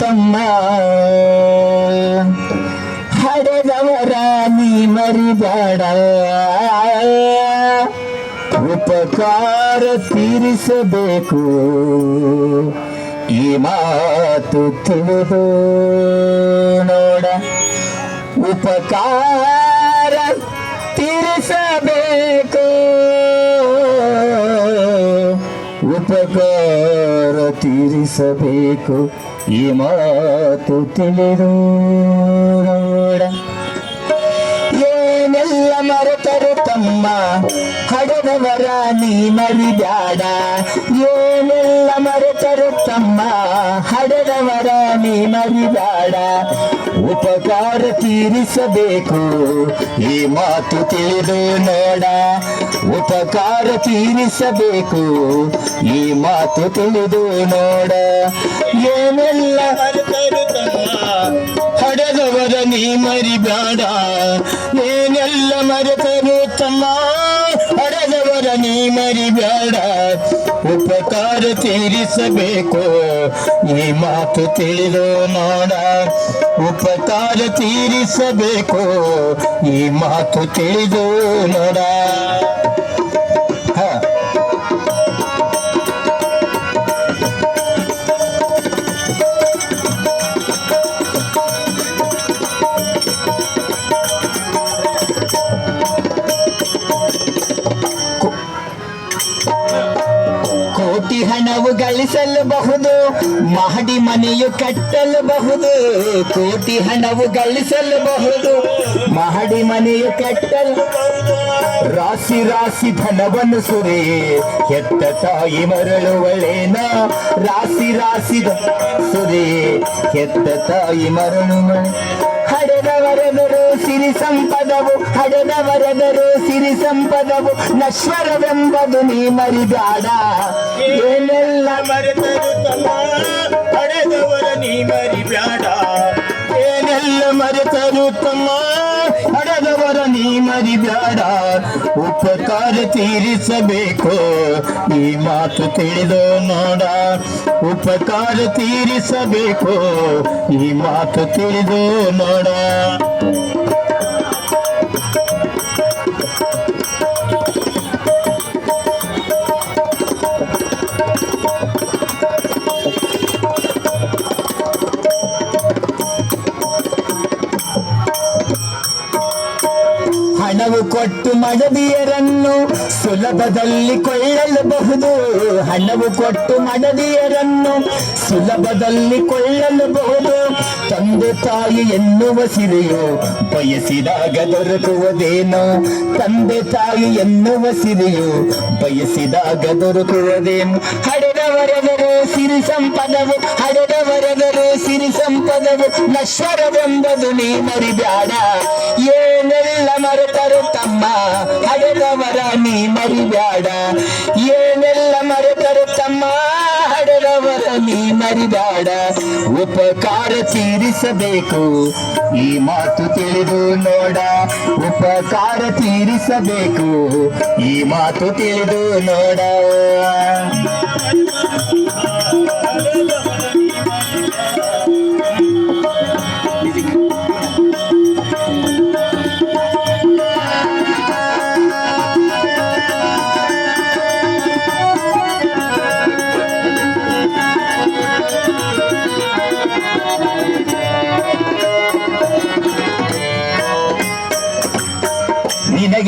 ತಮ್ಮ ಹಡೆದವರ ನೀ ಮರಿಬೇಡ ಉಪಕಾರ ತೀರಿಸಬೇಕು. ಈ ಮಾತು ತಿಳಿದು ನೋಡ. ಉಪಕಾರ ತೀರಿಸಬೇಕು. ಉಪಕಾರ ತೀರಿಸಬೇಕು. ಈ ಮಾತು ತಿಳಿದು ನೋಡ. ಏನೆಲ್ಲ ಮರೆತರು ತಮ್ಮ ಹಡದವರ ನೀ ಮರಿಬ್ಯಾಡ. ಏನೆಲ್ಲ ಮರೆತರು ತಮ್ಮ ಹಡದವರ ನೀ ಮರಿಬ್ಯಾಡ. ಉಪಕಾರ ತೀರಿಸಬೇಕು. ಈ ಮಾತು ತಿಳಿದು ನೋಡ. ಉಪಕಾರ ತೀರಿಸಬೇಕು. ಈ ಮಾತು ತಿಳಿದು ನೋಡ. ಏನೆಲ್ಲ ಹಡದವರ ನೀ ಮರಿಬೇಡ ಏನೆಲ್ಲ ಮರೆತರು ತಮ್ಮ ಹಡೆದವರ ನೀ ಮರಿಬೇಡ ಉಪಕಾರ ತೀರಿಸಬೇಕು. ಈ ಮಾತು ತಿಳಿದು ನೋಡ, ಉಪಕಾರ ತೀರಿಸಬೇಕು. ಈ ಮಾತು ತಿಳಿದು ನೋಡ. ಗಳಿಸಲಬಹುದು, ಮಹಡಿ ಮನೆಯು ಕಟ್ಟಲಬಹುದು, ಕೋಟಿ ಹಣವು ಗಳಿಸಲಬಹುದು, ಮಹಡಿ ಮನೆಯು ಕಟ್ಟಲು ರಾಶಿ ರಾಶಿ ಧನವನ್ನು ಸುರಿ ಹೆತ್ತ ತಾಯಿ ಮರಳುವಳೇನ ರಾಶಿ ರಾಶಿ ಸುರಿ ಹೆತ್ತ ತಾಯಿ ಮರಳುವಳೆ ಹಡೆದವರೆದರು ಸಿರಿ ಸಂಪದವು ಹಡೆದವರೆದರು ಸಿರಿ ಸಂಪದವು, ನಶ್ವರವೆಂಬುದು ನೀ ಮರಿಬೇಡ ಏನೆಲ್ಲ ಮರೆತರು ತಮ್ಮ, ಹಡೆದವರ ನೀ ಮರಿಬ್ಯಾಡ. ಏನೆಲ್ಲ ಮರೆತರು ತಮ್ಮ ಹಡದವರ ನೀ ಮರಿಬೇಡ ಉಪಕಾರ ತೀರಿಸಬೇಕು. ಈ ಮಾತು ತಿಳಿದು ನೋಡ. ಉಪಕಾರ ತೀರಿಸಬೇಕು. ಈ ಮಾತು ತಿಳಿದು ನೋಡ. ಹಣವು ಕೊಟ್ಟು ಮಡದಿಯರನ್ನು ಸುಲಭದಲ್ಲಿ ಕೊಳ್ಳಲಬಹುದು. ಹಣವು ಕೊಟ್ಟು ಮಡದಿಯರನ್ನು ಸುಲಭದಲ್ಲಿ ಕೊಳ್ಳಲಬಹುದು. ತಂದೆ ತಾಯಿ ಎನ್ನುವ ಸಿರಿಯು ಬಯಸಿದಾಗ ದೊರಕುವುದೇನೋ. ತಂದೆ ತಾಯಿ ಎನ್ನುವ ಸಿರಿಯು ಬಯಸಿದಾಗ ದೊರಕುವುದೇನು. ಹಡೆದವರೆದರು ಸಿರಿ ಸಂಪದವು, ಹಡೆದವರೆದರು ಸಿರಿ ಸಂಪದವು. ನಶ್ವರವೆಂಬುದು ನೀ ಮರಿಬ್ಯಾಡ. ಏನೆಲ್ಲ ಮರೆತರು ತಮ್ಮ? ಹಡೆದವರ ನೀ ಮರಿಬ್ಯಾಡ. ಏನೆಲ್ಲ ಮರೆತರು ತಮ್ಮ? ಹಡೆದವರ ನೀ ಮರಿಬ್ಯಾಡ. ಉಪಕಾರ ತೀರಿಸಬೇಕು. ಈ ಮಾತು ತಿಳಿದು ನೋಡ. ಉಪಕಾರ ತೀರಿಸಬೇಕು. ಈ ಮಾತು ತಿಳಿದು ನೋಡ.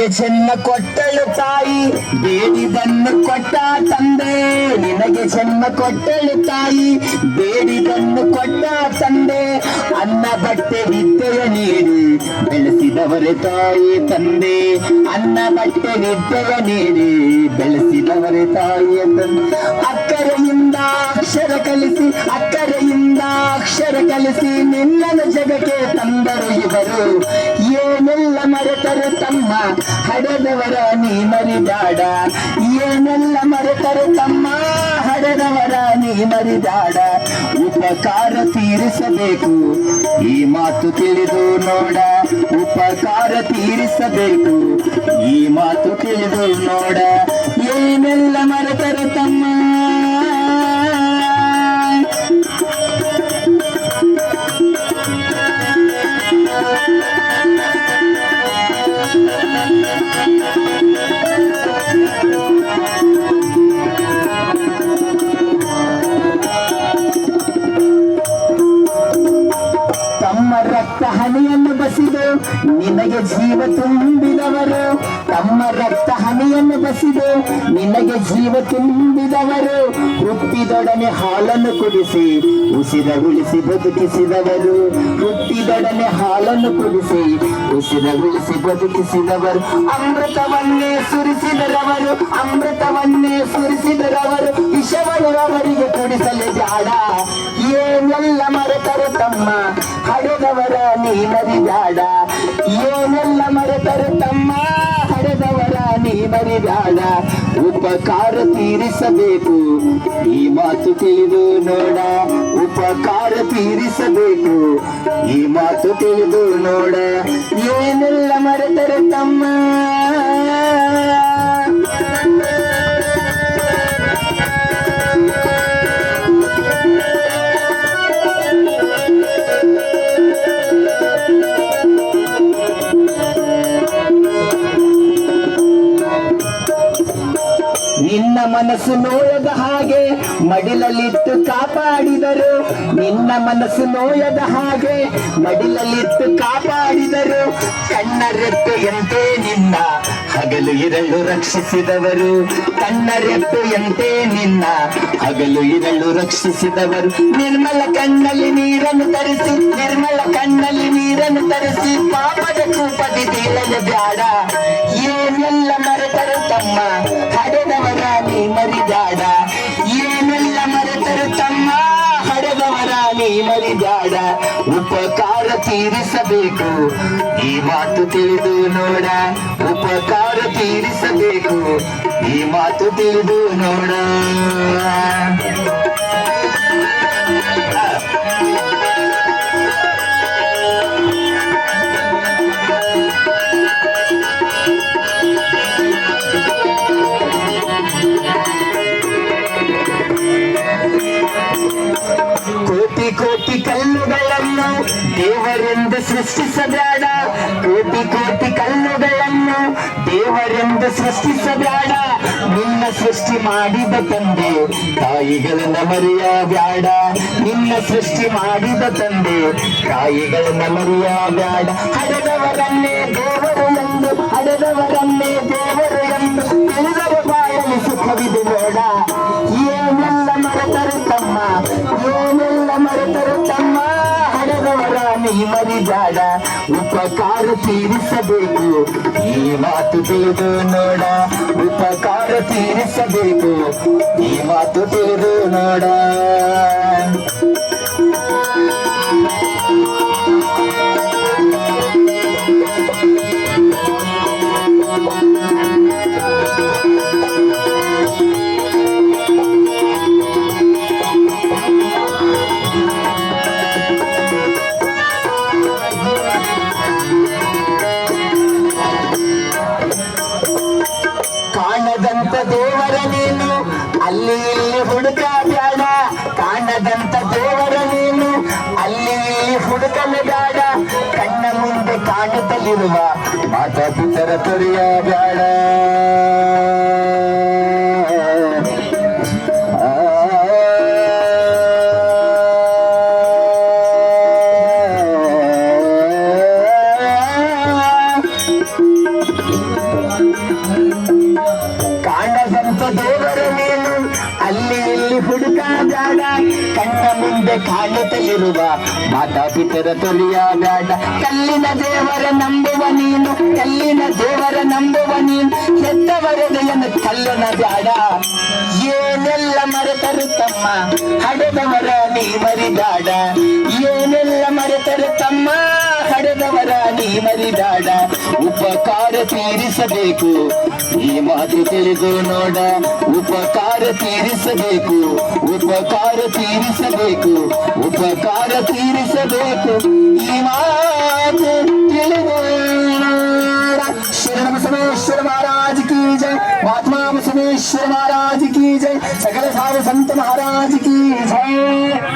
ನಿನಗೆ ಚೆನ್ನ ಕೊಟ್ಟಳು ತಾಯಿ. ಬೇಡಿದನ್ನು ಕೊಟ್ಟ ತಂದೆ. ನಿನಗೆ ಚೆನ್ನ ಕೊಟ್ಟಳು ತಾಯಿ. ಬೇಡಿದನ್ನು ಕೊಟ್ಟ ತಂದೆ. ಅನ್ನ ಬಟ್ಟೆ ವಿದ್ಯೆಯ ನೀಡಿ ಬೆಳೆಸಿದವರೇ ತಾಯಿ ತಂದೆ. ಅನ್ನ ಬಟ್ಟೆ ವಿದ್ಯೆಯ ನೀಡಿ ಬೆಳೆಸಿದವರೇ ತಾಯಿಯ ತಂದೆ. ಅಕ್ಷರ ಕಲಿಸಿ, ಅಕ್ಕರೆಯಿಂದ ಅಕ್ಷರ ಕಲಿಸಿ ನಿನ್ನನ ಜಗಕ್ಕೆ ತಂದರು ಇವರು. ಏನೆಲ್ಲ ಮರೆತರು ತಮ್ಮ ಹಡೆದವರ, ನೀ ಮರಿದಾಡ. ಏನೆಲ್ಲ ಮರೆತರು ತಮ್ಮ ಹಡೆದವರ, ನೀ ಮರಿದಾಡ. ಉಪಕಾರ ತೀರಿಸಬೇಕು, ಈ ಮಾತು ತಿಳಿದು ನೋಡ. ಉಪಕಾರ ತೀರಿಸಬೇಕು, ಈ ಮಾತು ತಿಳಿದು ನೋಡ. ಏನೆಲ್ಲ ಮರೆತರು ತಮ್ಮ ಹನಿಯನ್ನು ಬಸಿದು ನಿನಗೆ ಜೀವ ತುಂಬಿದವರು. ತಮ್ಮ ರಕ್ತ ಹನಿಯನ್ನು ಬಸಿದು ನಿನಗೆ ಜೀವ ತುಂಬಿದವರು. ಹುಟ್ಟಿದೊಡನೆ ಹಾಲನ್ನು ಕುಡಿಸಿ ಉಸಿರ ಉಳಿಸಿ ಬದುಕಿಸಿದವರು. ಹುಟ್ಟಿದೊಡನೆ ಹಾಲನ್ನು ಕುಡಿಸಿ ಉಸಿರ ಉಳಿಸಿ ಬದುಕಿಸಿದವರು, ಅಮೃತವನ್ನೇ ಸುರಿಸಿದರವರು ಅಮೃತವನ್ನೇ ಸುರಿಸಿದರವರು, ವಿಷವನ್ನು ಅವರಿಗೆ ಕುಡಿಸಲು ಜಾಡ ಏನೆಲ್ಲ ಮರೆತರು ತಮ್ಮ ಹಡೆದವರ ನೀ ಮರಿದಾಡ ಏನೆಲ್ಲ ಮರೆತರು ತಮ್ಮ ಮರಿದಾಡ ಉಪಕಾರ ತೀರಿಸಬೇಕು. ಈ ಮಾತು ತಿಳಿದು ನೋಡ, ಉಪಕಾರ ತೀರಿಸಬೇಕು. ಈ ಮಾತು ತಿಳಿದು ನೋಡ, ಏನೆಲ್ಲ ಮರೆತರೆ ತಮ್ಮ? ಮನಸ್ಸು ನೋಯದ ಹಾಗೆ ಮಡಿಲಲ್ಲಿಟ್ಟು ಕಾಪಾಡಿದರು. ನಿನ್ನ ಮನಸ್ಸು ನೋಯದ ಹಾಗೆ ಮಡಿಲಲ್ಲಿಟ್ಟು ಕಾಪಾಡಿದರು. ಕಣ್ಣ ರೆಪ್ಪೆಯಂತೆ ನಿನ್ನ ಹಗಲು ಇರಲು ರಕ್ಷಿಸಿದವರು. ಕಣ್ಣ ರೆಪ್ಪೆಯಂತೆ ನಿನ್ನ ಹಗಲು ಇರಲು ರಕ್ಷಿಸಿದವರು. ನಿರ್ಮಲ ಕಣ್ಣಲ್ಲಿ ನೀರನ್ನು ತರಿಸಿ, ನಿರ್ಮಲ ಕಣ್ಣಲ್ಲಿ ನೀರನ್ನು ತರಿಸಿ ಪಾಪದ ಕೂಪದಿ ಬ್ಯಾಡ ಏನೆಲ್ಲ ಉಪಕಾರ ತೀರಿಸಬೇಕು. ಈ ಮಾತು ತಿಳಿದು ನೋಡ, ಉಪಕಾರ ತೀರಿಸಬೇಕು. ಈ ಮಾತು ತಿಳಿದು ನೋಡ. ಕೋಟಿ ಕೋಟಿ ಕಲ್ಲುಗಳನ್ನು ದೇವರೆಂದು ಸೃಷ್ಟಿಸಬೇಡ ಕೋಟಿ ಕೋಟಿ ಕಲ್ಲುಗಳನ್ನು ದೇವರೆಂದು ಸೃಷ್ಟಿಸಬೇಡ ನಿನ್ನ ಸೃಷ್ಟಿ ಮಾಡಿದ ತಂದೆ, ತಾಯಿಗಳನ್ನ ಮರೆಯಬೇಡ ನಿನ್ನ ಸೃಷ್ಟಿ ಮಾಡಿದ ತಂದೆ, ತಾಯಿಗಳನ್ನ ಮರೆಯಬೇಡ ಹಡೆದವರನ್ನೇ ದೇವರು ಎಂದು ಹಡೆದವರನ್ನೇ ದೇವರು ಎಂದು ತಿಳಿದವ ಬಾಯಲ್ಲಿ ಸುಖವಿದು ಬೇಡ. ಏನೆಲ್ಲ ಮರೆತರು ತಮ್ಮ, ಏನೆಲ್ಲ ಮರೆತರು ತಮ್ಮ? ನೀ ಜಾಡ ಉಪಕಾರ ತೀರಿಸಬೇಕು. ಈ ಮಾತು ತಿಳಿದು ನೋಡ ಉಪಕಾರ ತೀರಿಸಬೇಕು. ಈ ಮಾತು ತಿಳಿದು ನೋಡ. ಕಾಣುತ್ತಲಿರುವ ಮಾತಾ ಪಿತರ ತೊರೆಯ ಬೇಡ ಮುಂದೆ ಕಾಣುತ್ತಲಿರುವ ಮಾತಾಪಿತರ ತೊಲಿಯ ಬೇಡ ಕಲ್ಲಿನ ದೇವರ ನಂಬುವ ನೀನು, ಕಲ್ಲಿನ ದೇವರ ನಂಬುವ ನೀನು ಹೆದ್ದವರದೆಯನ್ನು ಕಲ್ಲನ ಬೇಡ ಏನೆಲ್ಲ ಮರೆತರು ತಮ್ಮ ಹಡೆದವರ ನೀ ಮರಿದಾಡ ಏನೆಲ್ಲ ಮರೆತರು ತಮ್ಮ ಹಡೆದವರ ನೀ ಮರಿದಾಡ ಉಪಕಾರ ತೀರಿಸಬೇಕು ಈ ಮಾತು ತಿಳಿದು ನೋಡ ಉಪಕಾರ ತೀರಿಸಬೇಕು ಉಪಕಾರ ತೀರಿಸಬೇಕು ಉಪಕಾರ ತೀರಿಸಬೇಕು ಈ ಮಾತು ತಿಳಿದು ನೋಡ ಶರಣ ಬಸವೇಶ್ವರ महाराज की जय महात्मा बसवेश्वर महाराज की जय सकल साधु संत महाराज की जय